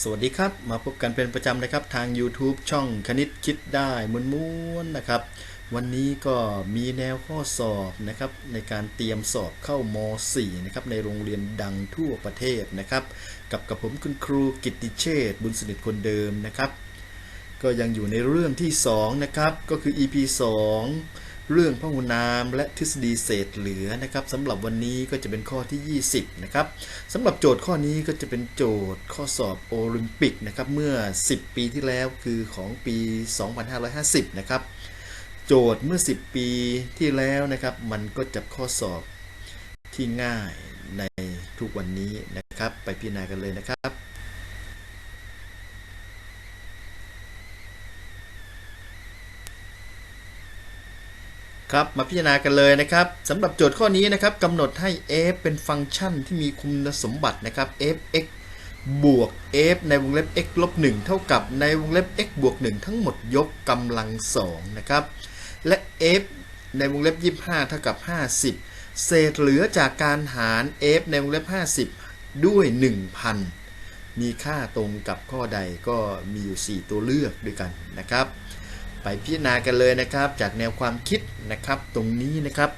สวัสดีครับ มาพบกันเป็นประจำนะครับทาง YouTube ช่องคณิตคิดได้ม้วนๆนะครับ วันนี้ก็มีแนวข้อสอบนะครับ ในการเตรียมสอบเข้าม4นะครับในโรงเรียนดังทั่วประเทศนะครับ กับกับผมคุณครูกิติเชษฐ์บุญสนิทคนเดิมนะครับ ก็ยังอยู่ในเรื่องที่ 2 นะครับ ก็คือ EP 2 เรื่องพหุนามและทฤษฎีเศษเหลือนะครับสำหรับวันนี้ก็จะเป็นข้อที่ 20 นะครับสำหรับโจทย์ข้อนี้ก็จะเป็นโจทย์ข้อสอบโอลิมปิกนะครับเมื่อ 10 ปีที่แล้วคือของปี 2550 นะครับ โจทย์เมื่อ 10 ปีที่แล้วนะครับ มันก็จะข้อสอบที่ง่ายในทุกวันนี้นะครับ ไปพิจารณากันเลยนะครับ ครับมาพิจารณากันเลยนะครับสำหรับโจทย์ข้อนี้นะครับกำหนดให้ f เป็นฟังก์ชันที่มีคุณสมบัตินะครับ f(x) บวก f ในวงเล็บ x ลบ1เท่ากับในวงเล็บ x บวก 1 ทั้งหมดยกกำลัง2นะครับและ f ในวงเล็บ 25 เท่ากับ 50 เศษเหลือจากการหาร f ในวงเล็บ 50 ด้วย 1,000 มีค่าตรงกับข้อใดก็มีอยู่ 4 ตัวเลือกด้วยกันนะครับ ไปพิจารณากันเลยนะครับ จากแนวความคิดนะครับตรงนี้นะครับ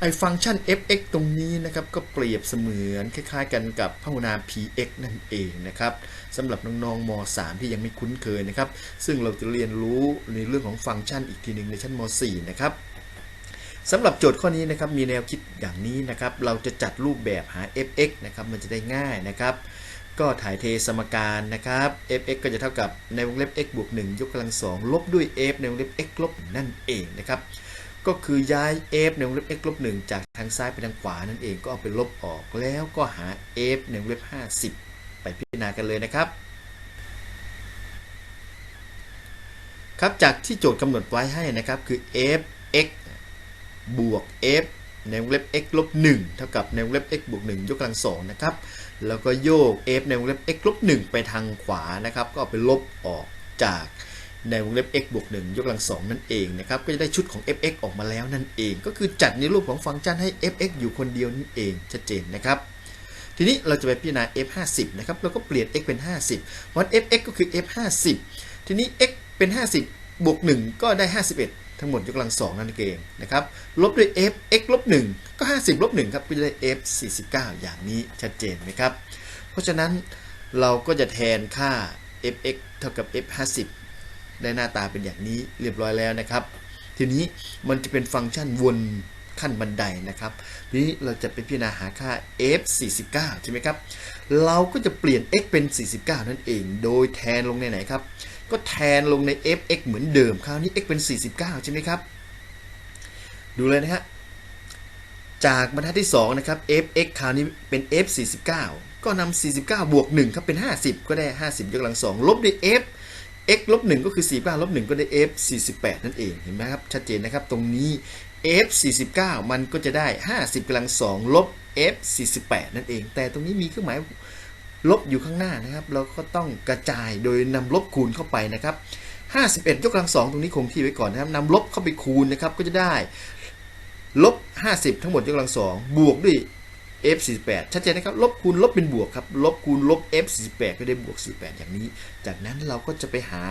ไอฟังก์ชัน f(x) ตรงนี้นะครับก็เปรียบเสมือนคล้ายๆ กันกับพหุนาม p(x) นั่นเองนะครับสำหรับน้องๆม .3 ที่ยังไม่คุ้นเคยนะครับ ซึ่งเราจะเรียนรู้ในเรื่องของฟังก์ชันอีกทีหนึ่งในชั้นม .4 นะครับสำหรับโจทย์ข้อนี้นะครับมีแนวคิดอย่างนี้นะครับ เราจะจัดรูปแบบหา f(x) นะครับมันจะได้ง่ายนะครับ ก็ถ่ายเทสมการนะครับ f(x) ก็จะเท่ากับในวงเล็บ x บวก1ยกกำลัง2ลบด้วย f ในวงเล็บ x ลบนั่นเองนะครับ ก็คือย้าย f ในวงเล็บ x ลบ1จากทางซ้ายไปทางขวานั่นเองก็เอาไปลบออกแล้วก็หา f ในวงเล็บ 50 ไปพิจารณากันเลยนะครับ ครับจากที่โจทย์กำหนดไว้ให้นะครับคือ f x บวก f ในวงเล็บ x ลบ1เท่ากับในวงเล็บ x บวก1ยกกำลัง2นะครับ แล้วก็โยก f ในวงเล็บ x ลบ1ไปทางขวานะครับ ก็ไปลบออกจากในวงเล็บ x บวก1ยกกำลัง 2 นั่นเองนะครับ ก็จะได้ชุดของ fx ออกมาแล้วนั่นเอง ก็คือจัดในรูปของฟังก์ชันให้ fx อยู่คนเดียวนั่นเองชัดเจนนะครับ ทีนี้เราจะไปพิจารณา f 50นะครับ เราก็เปลี่ยน x เป็น 50วัน fx ก็คือ f 50ทีนี้ x เป็น 50 บวก 1 ก็ได้ 51 ทั้งหมดยกกำลัง2นั่นเองนะครับลบด้วย f x ลบ1ก็ 50ลบ1ครับก็จะได้ f 49 อย่างนี้ชัดเจนไหมครับ เพราะฉะนั้นเราก็จะแทนค่า fx เท่ากับ f 50ได้หน้าตาเป็นอย่างนี้เรียบร้อยแล้วนะครับ ทีนี้มันจะเป็นฟังก์ชันวนขั้นบันไดนะครับทีนี้เราจะไปพิจารณาหาค่า f 49ใช่ไหมครับ เราก็จะเปลี่ยน x เป็น 49 นั่นเอง โดยแทนลงในไหนครับ ก็แทนลงใน fx เหมือนเดิม คราวนี้ x เป็น 49 ใช่ไหมครับ ดูเลยนะฮะ จากบรรทัดที่ 2 นะครับ fx คราวนี้เป็น f 49 ก็นำ49 บวก 1 ครับเป็น 50 ก็ได้ 50 ยกกำลัง 2 ลบด้วย f x ลบ1ก็คือ 49ลบ1ก็ได้ f 48 นั่นเอง เห็นไหมครับ ชัดเจนนะครับ ตรงนี้ f 49 มันก็จะได้ 50กำลัง 2 ลบ f 48 นั่นเอง แต่ตรงนี้มีเครื่องหมาย ลบอยู่ข้างหน้านะครับ เราก็ต้องกระจายโดยนำลบคูณเข้าไปนะครับ 51 ยกกำลัง2ตรงนี้คงที่ไว้ก่อนนะครับนำลบเข้าไปคูณนะครับก็จะได้ลบ 50 ทั้งหมดยกกำลัง2บวกด้วย f 48 ชัดเจนนะครับ ลบคูณลบเป็นบวกครับ ลบคูณลบ f 48 ก็ได้บวก 48 อย่างนี้ จากนั้นเราก็จะไปหา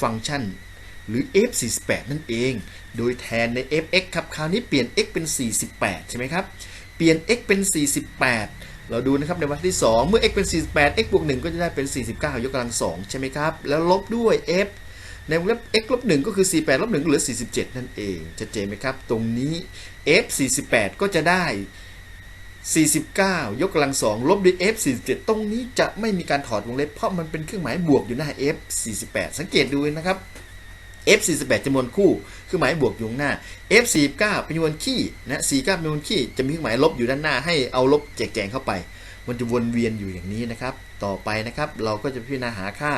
ฟังก์ชันหรือ f 48 นั่นเอง โดยแทนใน fx ครับ คราวนี้เปลี่ยน x เป็น 48 ใช่ไหมครับ เปลี่ยน x เป็น 48 เราดูนะครับในวันที่ 2 เมื่อ x เป็น 48 x บวก1ก็จะได้เป็น 49 ยกกำลัง 2 ใช่ไหมครับ แล้วลบด้วย f ในวงเล็บ x ลบ1ก็คือ 48ลบ1เหลือ 47 นั่นเองชัดเจนไหมครับ ตรงนี้ f 48 ก็จะได้ 49 ยกกำลัง 2 ลบด้วย f 47 ตรงนี้จะไม่มีการถอดวงเล็บเพราะมันเป็นเครื่องหมายบวกอยู่หน้า f 48 สังเกตดูนะครับ f 48 จำนวนคู่ เครื่องหมายบวกอยู่ข้างหน้า f 49 เป็นจำนวนคี่นะ49เป็นจำนวนคี่จะมีเครื่องหมายลบอยู่ด้านหน้าให้เอาลบแจกแจงเข้าไป มันจะวนเวียนอยู่อย่างนี้นะครับ ต่อไปนะครับเราก็จะพิจารณาหาค่า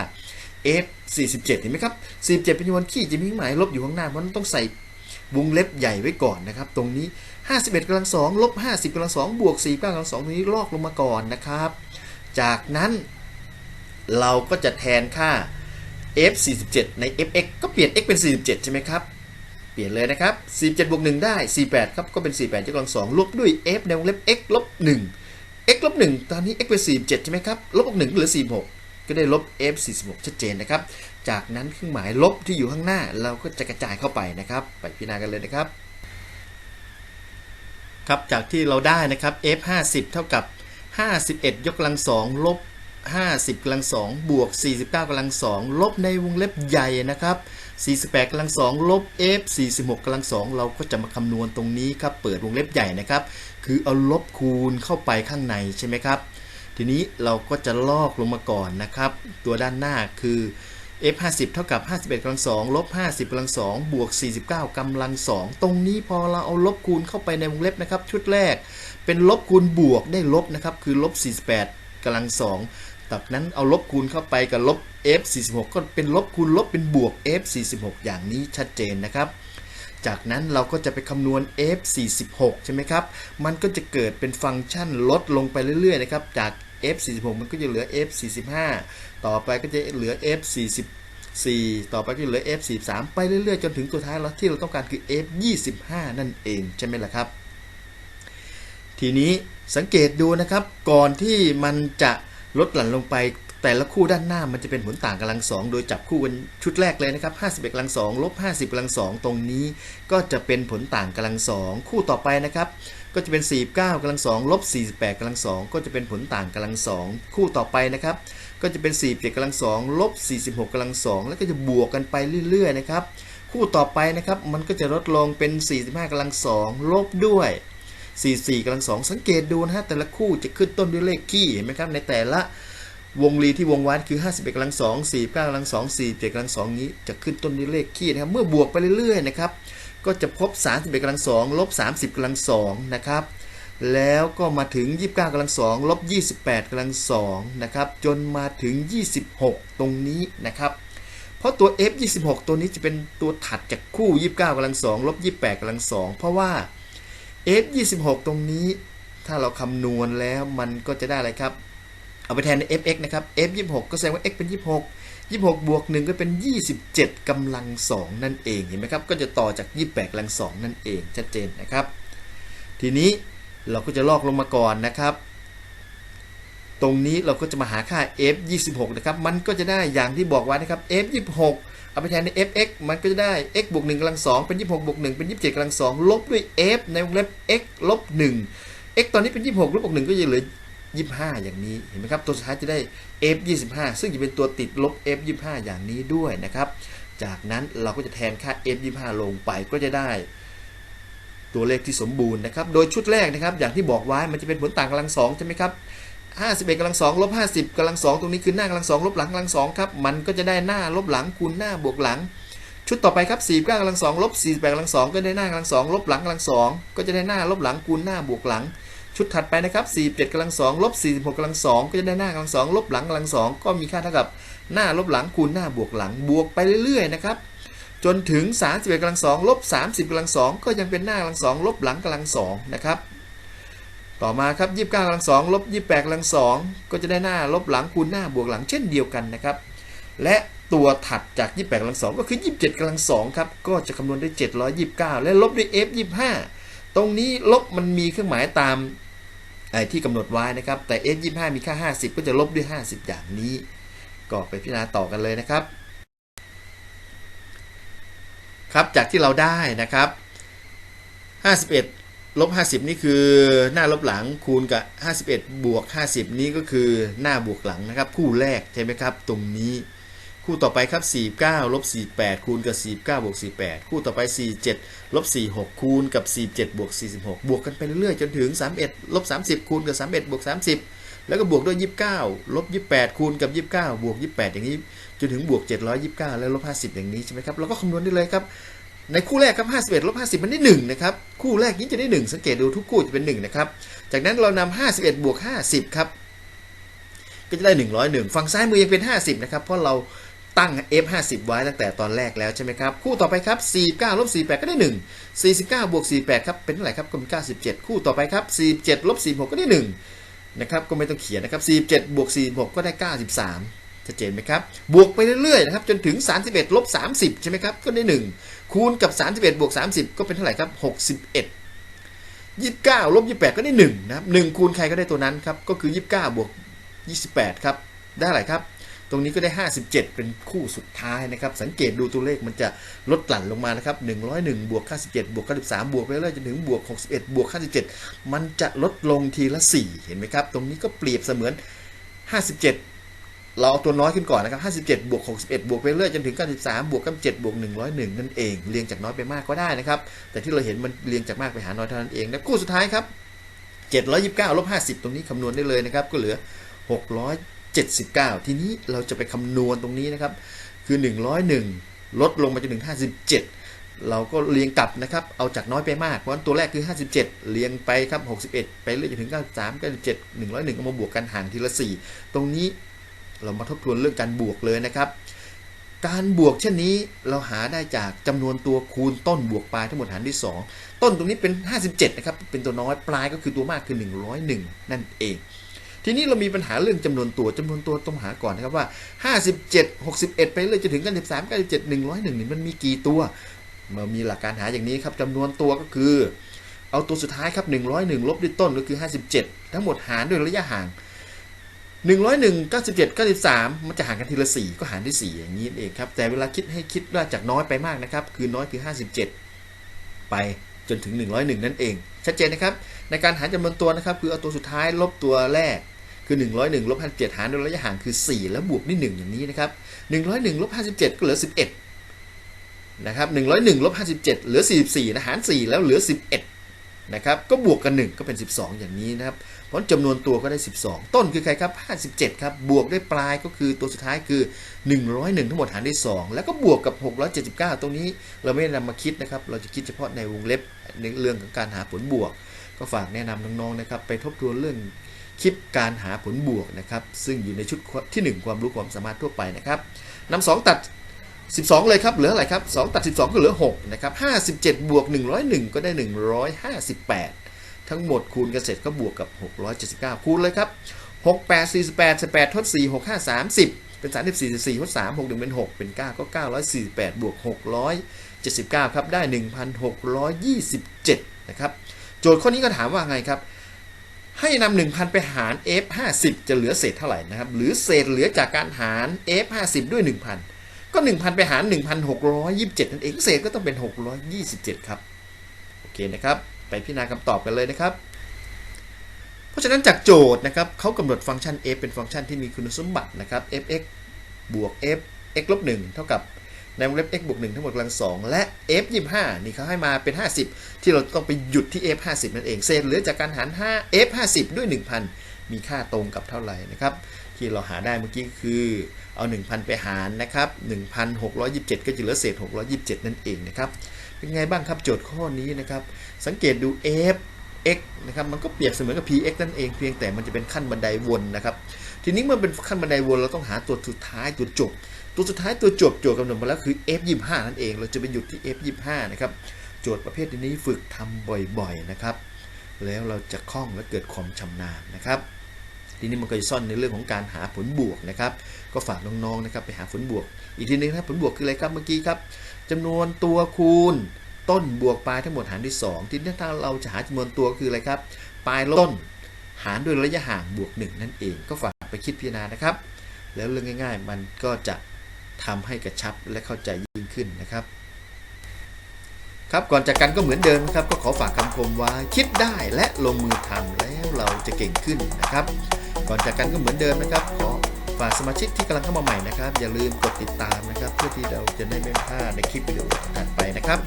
f 47 เห็นไหมครับ 47 เป็นจำนวนคี่จะมีเครื่องหมายลบอยู่ข้างหน้าเพราะนั้นต้องใส่วงเล็บใหญ่ไว้ก่อนนะครับ ตรงนี้ 51กำลัง2ลบ50กำลัง2บวก49กำลัง2ตรงนี้ลอกลงมาก่อนนะครับ จากนั้นเราก็จะแทนค่า f 47ใน fx ก็เปลี่ยน x เป็น 47 ใช่ไหมครับ เปลี่ยนเลยนะครับ 47บวก1ได้ 48 ครับ ก็เป็น 48ยกกำลัง2ลบด้วย f ในวงเล็บ x ลบ1 x ลบ1ตอนนี้ x เป็น 47 ใช่ไหมครับ ลบ1เหลือ 46กก็ได้ลบ f 46ชัดเจนนะครับ จากนั้นเครื่องหมายลบที่อยู่ข้างหน้าเราก็จะกระจายเข้าไปนะครับ ไปพิจารณากันเลยนะครับ ครับ จากที่เราได้นะครับ f 50 เท่ากับ 51 ยกกำลังสองลบ 50กำลังสองบวก 49กำลังสองลบในวงเล็บใหญ่นะครับ 48กำลังสองลบ f 46กำลังสองเราก็จะมาคำนวณตรงนี้ครับ เปิดวงเล็บใหญ่นะครับ คือเอาลบคูณเข้าไปข้างในใช่ไหมครับ ทีนี้เราก็จะลอกลงมาก่อนนะครับ ตัวด้านหน้าคือ f 50เท่ากับ 51กำลังสองลบ 50กำลังสองบวก 49กำลังสองตรงนี้พอเราเอาลบคูณเข้าไปในวงเล็บนะครับ ชุดแรกเป็นลบคูณบวกได้ลบนะครับ คือลบ 48กำลังสอง จากนั้นเอาลบคูณเข้าไปกับลบ f 46 ก็เป็นลบคูณลบเป็นบวก f 46 อย่างนี้ชัดเจนนะครับ จากนั้นเราก็จะไปคำนวณ f 46 ใช่ไหมครับ มันก็จะเกิดเป็นฟังก์ชันลดลงไปเรื่อยๆนะครับ จาก f 46 มันก็จะเหลือ f 45 ต่อไปก็จะเหลือ f 44 ต่อไปก็จะเหลือ f 43 ไปเรื่อยๆ จนถึงตัวท้ายแล้วที่เราต้องการคือ f 25 นั่นเองใช่ไหมล่ะครับ ทีนี้สังเกตดูนะครับ ก่อนที่มันจะ ลดหลั่นลงไปแต่ละคู่ด้านหน้ามันจะเป็นผลต่างกำลังสองโดยจับคู่กันชุดแรกเลยนะครับ51กำลังสองลบ50กำลังสองตรงนี้ ก็จะเป็นผลต่างกำลังสองคู่ต่อไปนะครับ ก็จะเป็น 49กำลังสองลบ48กำลังสองก็จะเป็นผลต่างกำลังสองคู่ต่อไปนะครับ ก็จะเป็น47กำลังสองลบ46กำลังสองแล้วก็จะบวกกันไปเรื่อยๆนะครับ คู่ต่อไปนะครับ มันก็จะลดลงเป็น 45กำลังสองลบด้วย 44กำลังสองสังเกตดูนะฮะแต่ละคู่จะขึ้นต้นด้วยเลขคี่เห็นไหมครับในแต่ละวงรีที่วงวัดคือ 51กำลังสอง49กำลังสอง47กำลังสองนี้จะขึ้นต้นด้วยเลขคี่นะครับเมื่อบวกไปเรื่อยๆนะครับก็จะพบ 31กำลังสองลบ30กำลังสองนะครับแล้วก็มาถึง 29กำลังสองลบ28กำลังสองนะครับจนมาถึง 26 ตรงนี้นะครับเพราะตัว f 26 ตัวนี้จะเป็นตัวถัดจากคู่ 29กำลังสองลบ28กำลังสองเพราะว่า f 26 ตรงนี้ ถ้าเราคำนวณแล้วมันก็จะได้อะไรครับ เอาไปแทนใน fx นะครับ f 26ก็แสดงว่า x เป็น 26 26 บวก 1 ก็เป็น 27กำลัง 2 นั่นเอง เห็นไหมครับ ก็จะต่อจาก 28กำลัง 2 นั่นเอง ชัดเจนนะครับ ทีนี้เราก็จะลอกลงมาก่อนนะครับ ตรงนี้เราก็จะมาหาค่า f 26 นะครับ มันก็จะได้อย่างที่บอกไว้นะครับ f 26 เอาไปแทนใน fx มันก็จะได้ x บวก1กำลัง2เป็น 26บวก1เป็น 27กำลัง2ลบด้วย f ในวงเล็บ x ลบ1 x ตอนนี้เป็น 26ลบบวก1ก็จะเหลือ 25 อย่างนี้เห็นไหมครับ ตัวสุดท้ายจะได้ f 25ซึ่งจะเป็นตัวติดลบ f 25อย่างนี้ด้วยนะครับ จากนั้นเราก็จะแทนค่า f 25ลงไปก็จะได้ตัวเลขที่สมบูรณ์นะครับ โดยชุดแรกนะครับ อย่างที่บอกไว้มันจะเป็นผลต่างกำลังสองใช่ไหมครับ 51กำลังสองลบ50กำลังสองตรงนี้คือหน้ากำลังสองลบหลังกำลังสองครับมันก็จะได้หน้าลบหลังคูณหน้าบวกหลัง ชุดต่อไปครับ49กำลังสองลบ48กำลังสองก็ได้หน้ากำลังสองลบหลังกำลังสองก็จะได้หน้าลบหลังคูณหน้าบวกหลัง ชุดถัดไปนะครับ47กำลังสองลบ46กำลังสองก็จะได้หน้ากำลังสองลบหลังกำลังสองก็มีค่าเท่ากับหน้าลบหลังคูณหน้าบวกหลังบวกไปเรื่อยๆนะครับจนถึง31กำลังสองลบ30กำลังสองก็ยังเป็นหน้ากำลังสองลบหลังกำลังสองนะครับ ต่อมาครับ 29กำลังสองลบ28กำลังสองก็จะได้หน้าลบหลังคูณหน้าบวกหลังเช่นเดียวกันนะครับ และตัวถัดจาก 28กำลังสองก็คือ 27กำลังสองครับ ก็จะคำนวณได้วย729 และลบด้วย f 25ตรงนี้ลบมันมีเครื่องหมายตามไอ้ที่กำหนดไว้นะครับ แต่ f 25มีค่า 50 ก็จะลบด้วย 50 อย่างนี้ ก็ไปพิจารณาต่อกันเลยนะครับ ครับจากที่เราได้นะครับ 51 ลบ50 นี่คือหน้าลบหลังคูณกับ 51 บวก 50 นี้ก็คือหน้าบวกหลังนะครับ คู่แรกใช่ไหมครับ ตรงนี้ คู่ต่อไปครับ 49ลบ48 คูณกับ 49บวก48 คู่ต่อไป 47ลบ46 คูณกับ 47บวก46 บวกกันไปเรื่อยๆ จนถึง 31ลบ30 คูณกับ 31บวก30 แล้วก็บวกด้วย 29ลบ28 คูณกับ 29 บวก 28 อย่างนี้ จนถึงบวก 729 แล้วลบ50 อย่างนี้ใช่ไหมครับเราก็คำนวณได้เลยครับ ในคู่แรกครับ 51ลบ50 มันได้1นะครับ คู่แรกนี้จะได้ 1 สังเกตดูทุกคู่จะเป็น 1 นะครับ จากนั้นเรานำ51 บวก 50 ครับ ก็จะได้ 101 ฝั่งซ้ายมือยังเป็น 50 นะครับ เพราะเราตั้ง f 50ไว้ตั้งแต่ตอนแรกแล้วใช่ไหมครับ คู่ต่อไปครับ 49ลบ48 ก็ได้ 1 49 บวก 48 ครับ เป็นเท่าไหร่ครับก็เป็น97 คู่ต่อไปครับ 47ลบ46 ก็ได้ 1 นะครับ ก็ไม่ต้องเขียนนะครับ47บวก46 ก็ได้ 93 ชัดเจนไหมครับ บวกไปเรื่อยๆนะครับจนถึง 31ลบ30 ใช่ไหมครับ ก็ได้ 1 คูณกับ 31 บวก 30 ก็เป็นเท่าไหร่ครับ 61 29ลบ28 ก็ได้ 1 นะครับ 1 คูณใครก็ได้ตัวนั้นครับ ก็คือ 29 บวก 28 ครับ ได้อะไรครับ ตรงนี้ก็ได้ 57 เป็นคู่สุดท้ายนะครับ สังเกตดูตัวเลขมันจะลดหลั่นลงมานะครับ 101 บวก 57 บวก 93 บวกไปเรื่อยจนถึงบวก 61 บวก 57 มันจะลดลงทีละ 4 เห็นไหมครับ ตรงนี้ก็เปรียบเสมือน 57 เราเอาตัวน้อยขึ้นก่อนนะครับ 57 บวก 61 บวกไปเรื่อยจนถึง 93 บวก97บวก 101 นั่นเอง เรียงจากน้อยไปมากก็ได้นะครับ แต่ที่เราเห็นมันเรียงจากมากไปหาน้อยเท่านั้นเองนะคู่สุดท้ายครับ 729ลบ50 ตรงนี้คำนวณได้เลยนะครับ ก็เหลือ 679 ทีนี้เราจะไปคำนวณตรงนี้นะครับ คือ 101 ลดลงมาจนถึง 57เราก็เรียงกลับนะครับ เอาจากน้อยไปมาก เพราะฉะนั้นตัวแรกคือ 57 เรียงไปครับ 61 ไปเรื่อยจนถึง 93 97 101ก็มาบวกกันห่างทีละ 4 ตรงนี้ เรามาทบทวนเรื่องการบวกเลยนะครับ การบวกเช่นนี้เราหาได้จากจำนวนตัวคูณต้นบวกปลายทั้งหมดหารด้วย 2 ต้นตรงนี้เป็น 57 นะครับ เป็นตัวน้อยปลายก็คือตัวมากคือ 101 นั่นเอง ทีนี้เรามีปัญหาเรื่องจำนวนตัวจำนวนตัวต้องหาก่อนนะครับว่า 57 61 ไปเลยจนถึง93 97 101นี่มันมีกี่ตัวมามีหลักการหาอย่างนี้ครับจำนวนตัวก็คือ เอาตัวสุดท้ายครับ 101 ลบด้วยต้นก็คือ 57 ทั้งหมดหารด้วยระยะห่าง 101 97 93 มันจะหางกันทีละ 4 ก็หารด้วย 4 อย่างนี้เองครับ แต่เวลาคิดให้คิดว่าจากน้อยไปมากนะครับ คือน้อยคือ 57 ไปจนถึง 101 นั่นเอง ชัดเจนนะครับ ในการหารจำนวนตัวนะครับ คือเอาตัวสุดท้ายลบตัวแรก คือ 101ลบ57 หารด้วยระยะห่างคือ 4 แล้วบวกด้วย 1 อย่างนี้นะครับ 101ลบ57 ก็เหลือ 11 นะครับ 101ลบ57 เหลือ 44นะหาร 4 แล้วเหลือ 11 นะครับก็บวกกัน 1 ก็เป็น 12 อย่างนี้นะครับเพราะจำนวนตัวก็ได้ 12 ต้นคือใครครับ 57 ครับ บวกด้วยปลายก็คือตัวสุดท้ายคือ 101 ทั้งหมดหารด้วย 2 แล้วก็บวกกับ 679 ตรงนี้เราไม่ได้นำมาคิดนะครับ เราจะคิดเฉพาะในวงเล็บในเรื่องของการหาผลบวก ก็ฝากแนะนำน้องๆนะครับไปทบทวนเรื่องคลิปการหาผลบวกนะครับซึ่งอยู่ในชุดที่ 1 ความรู้ความสามารถทั่วไปนะครับนำ2ตัด 12 เลยครับ เหลืออะไรครับ 2 ตัด 12 ก็เหลือ 6 นะครับ 57 บวก 101 ก็ได้ 158 ทั้งหมดคูณกันเสร็จก็บวกกับ 679 คูณเลยครับ 6 8 48 18ทด4 6 5 30 เป็น 34 4ทด3 6 1 เป็น 6 เป็น 9 ก็ 948 บวก 679 ครับ ได้ 1,627 นะครับ โจทย์ข้อนี้ก็ถามว่าไงครับ ให้นำ1,000 ไปหาร f 50จะเหลือเศษเท่าไหร่นะครับ หรือเศษเหลือจากการหาร f 50ด้วย 1,000 ก็1,000ไปหาร1,627นั่นเองเศษก็ต้องเป็น627ครับโอเคนะครับ ไปพิจารณาคำตอบกันเลยนะครับ เพราะฉะนั้นจากโจทย์นะครับเขากำหนดฟังก์ชัน f เป็นฟังก์ชันที่มีคุณสมบัตินะครับ fx บวก f x ลบ1เท่ากับในวงเล็บ x บวก1ทั้งหมดกำลัง 2 และ f 25นี่เขาให้มาเป็น 50 ที่เราต้องไปหยุดที่ f 50นั่นเองศษเหลือจากการหาร5 f 50ด้วย1,000 มีค่าตรงกับเท่าไหร่นะครับ ที่เราหาได้เมื่อกี้คือเอา 1,000 ไปหารนะครับ 1,627 ก็จะเหลือเศษ 627 นั่นเองนะครับ เป็นไงบ้างครับโจทย์ข้อนี้นะครับ สังเกตดู f x นะครับมันก็เปรียบเสมือนกับ px นั่นเองเพียงแต่มันจะเป็นขั้นบันไดวนนะครับ ทีนี้เมื่อเป็นขั้นบันไดวนเราต้องหาตัวสุดท้ายตัวจบ ตัวสุดท้ายตัวจบโจทย์กำหนดมาแล้วคือ f 25นั่นเอง เราจะไปหยุดที่ f 25นะครับโจทย์ประเภทนี้ฝึกทำบ่อยๆนะครับ แล้วเราจะคล่องและเกิดความชำนาญนะครับ ทีนี้มันก็จะซ่อนในเรื่องของการหาผลบวกนะครับ ก็ฝากน้องๆนะครับไปหาผลบวก อีกทีนึงนะครับผลบวกคืออะไรครับเมื่อกี้ครับจำนวนตัวคูณ ต้นบวกปลายทั้งหมดหารด้วย 2 ทีนี้ถ้าเราจะหาจำนวนตัวคืออะไรครับปลายลบต้นหารด้วยระยะห่างบวก 1 นั่นเองก็ฝากไปคิดพิจารณานะครับ แล้วเรื่องง่าย ๆ มันก็จะทำให้กระชับและเข้าใจยิ่งขึ้นนะครับ ครับก่อนจากกันก็เหมือนเดิมครับ ก็ขอฝากคำคมว่าคิดได้และลงมือทำแล้วเราจะเก่งขึ้นนะครับ ก่อนจากกันก็เหมือนเดิมนะครับ ขอฝากสมาชิกที่กำลังเข้ามาใหม่นะครับ อย่าลืมกดติดตามนะครับ เพื่อที่เราจะได้ไม่พลาดในคลิปวิดีโอถัดไปนะครับ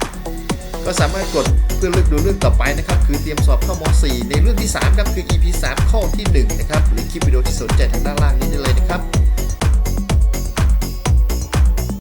ก็สามารถกดเพื่อเลือกดูเรื่องต่อไปนะครับ คือเตรียมสอบเข้าม .4 ในเรื่องที่3ครับคือ EP 3ข้อที่1นะครับหรือคลิปวิดีโอที่สนใจทางด้านล่างนี้ได้เลยนะครับ